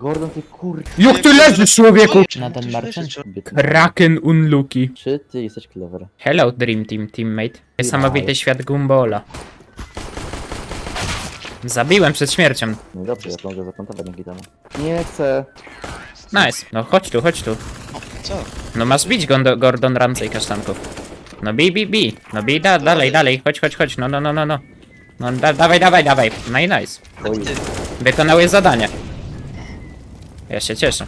Gordon, ty kur... Jak ty leżysz, człowieku? Na ten marcin? Kraken unlucky. Czy ty jesteś clever? Hello, Dream Team teammate. Niesamowity świat Gumbola. Zabiłem przed śmiercią. No dobrze, ja to mogę zaplątować dzięki temu. Nie chcę. Nice. No chodź tu, chodź tu. Co? No masz bić Gondo, Gordon Ramsay kasztanków. No bij, bij, bij. No bij, da, dalej, dalej. Chodź, chodź, chodź. No, no, no, no, no. No da, dawaj, dawaj, dawaj. No i nice. Ty, Wykonałeś zadanie. Ja się cieszę.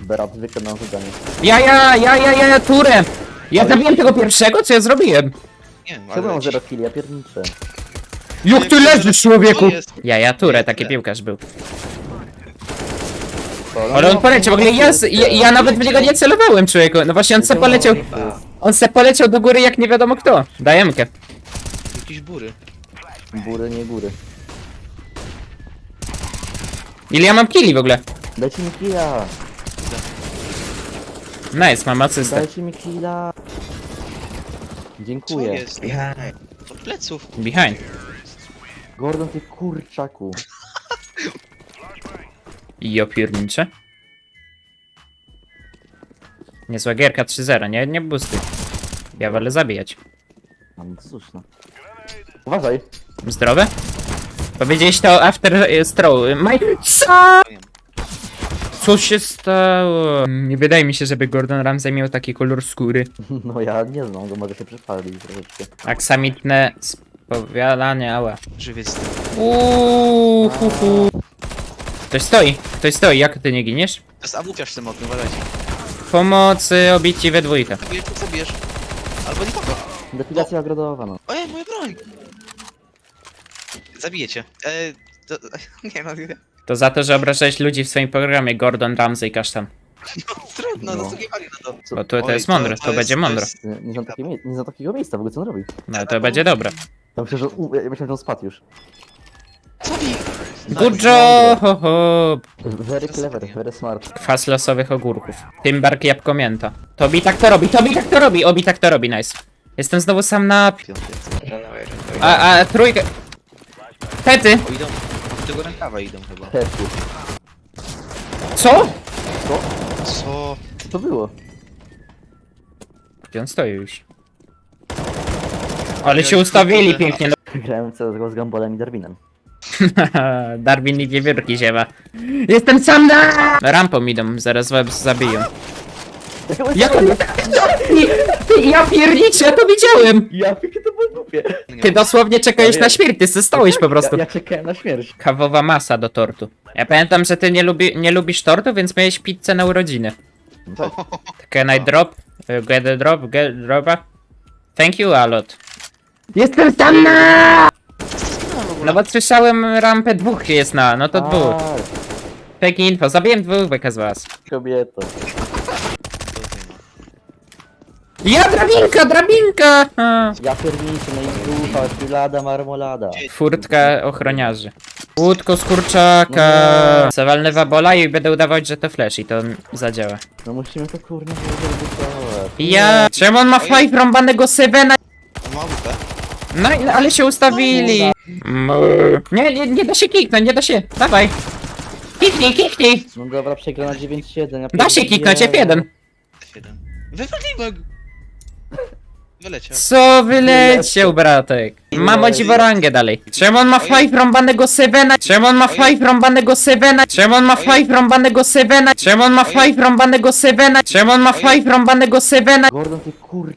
Berat wykonał zadanie. Ja, ja, ja, ja, ja, ja, turem! Ja zabiłem tego pierwszego, co ja zrobiłem? nie wiem, ale... zero killi? Ja pierniczę. Jak ty leżysz, człowieku? To jest... Ja, ja, turę, taki piłkarz był. To- Ale on poleciał, w ogóle ja, z- ja, ja nawet w niego nie celowałem, człowieku. No właśnie on se poleciał, on se poleciał do góry jak nie wiadomo kto. Dajemkę. Jakieś bury. Bury, nie góry. Ile ja mam killi w ogóle? Dajcie mi killa! Nice, mam asystę. Dajcie mi killa! Co Dziękuję. jest? Od pleców. Behind. Gordon, ty kurczaku. I opiernicze. Niezła gierka 3-0, nie, nie boosty. Ja wolę zabijać. No to słuszne. Uważaj! Zdrowe? Powiedziałeś to after e, stroll. Maj... Co? Co się stało? Nie wydaje mi się, żeby Gordon Ramsay miał taki kolor skóry. No ja nie znam go, mogę się przepalić troszeczkę. Aksamitne spowiadanie, ała. Żywiec. Uuuu, hu, hu. Ktoś stoi, ktoś stoi, jak ty nie giniesz? To jest awupiarz w tym oknie, uważajcie. Pomocy, obici we dwójkę. Zabijesz. Albo nikogo. Depilacja ogrodowa, no. Ojej, moja broń! Zabijecie. Eee, to... Nie no, nie. To za to, że obrażałeś ludzi w swoim programie Gordon Ramsay kasztan. Trudno, No. zasługiwali na to. Co? Bo to, to Oj, jest mądre, to, jest- będzie mądre. jest- Nie, nie, znam mie- nie znam takiego miejsca, w ogóle co on robi. No to będzie dobre. Ja myślę, że, u, ja myślę, że on spadł już. Zabij! Good job! Very clever, very smart. Kwas losowych ogórków. Tymbark jabłko mięta. Tobi tak to robi, Tobi tak to robi, Obi tak to robi, nice. Jestem znowu sam na... Piąty. A, a, trójkę... Tety! O, idą. Do tego rękawa idą chyba. Testu. Co? Co? Co to było? Gdzie on stoi już? Ale się ustawili pięknie, no. Grałem CSGO z Gambolem i Darwinem. Darwin i wiewiórki ziewa. Jestem sam na... Rampą idą, zaraz was zabiją. Ja to... Ty, ja pierniczę, ja to widziałem! Ja, jakie to było głupie. Ty dosłownie czekałeś na śmierć, ty se stałeś po prostu. Ja, ja czekałem na śmierć. Kawowa masa do tortu. Ja pamiętam, że ty nie, lubi, nie lubisz tortu, więc miałeś pizzę na urodziny. Can I drop? Uh, Get a drop? Get dropa? Thank you a lot. Jestem sam na! No bo słyszałem rampę dwóch jest na, no to dwóch. Fake info, zabiłem dwóch beka z was. Kobieto. Ja drabinka, drabinka! A. Ja pierniczę, no i dupa, szpilada, marmolada. Furtka ochroniarzy. Łódko z kurczaka. Nie. Zawalnę wabola i będę udawać, że to flash i to zadziała. No musimy to kurna wybudować. Ja... Czemu on ma five rąbanego sevena? On ma łupę. No i- ale się ustawili. Mm. Nie, nie, nie da się kiknąć, nie da się. Dawaj. Kiknij, kiknij. No dobra, przegra na 9-7. Ja Da się kiknąć F1. F1. Wywalimy go! Wyleciał. Co wyleciał, bratek? Mam o dziworangę dalej. Czemu on ma five rąbanego sevena? Czemu on ma five rąbanego sevena? Czemu on ma five rąbanego sevena? Czemu on ma five rąbanego sevena? Czemu on ma five rąbanego sevena? Gordon, ty kur...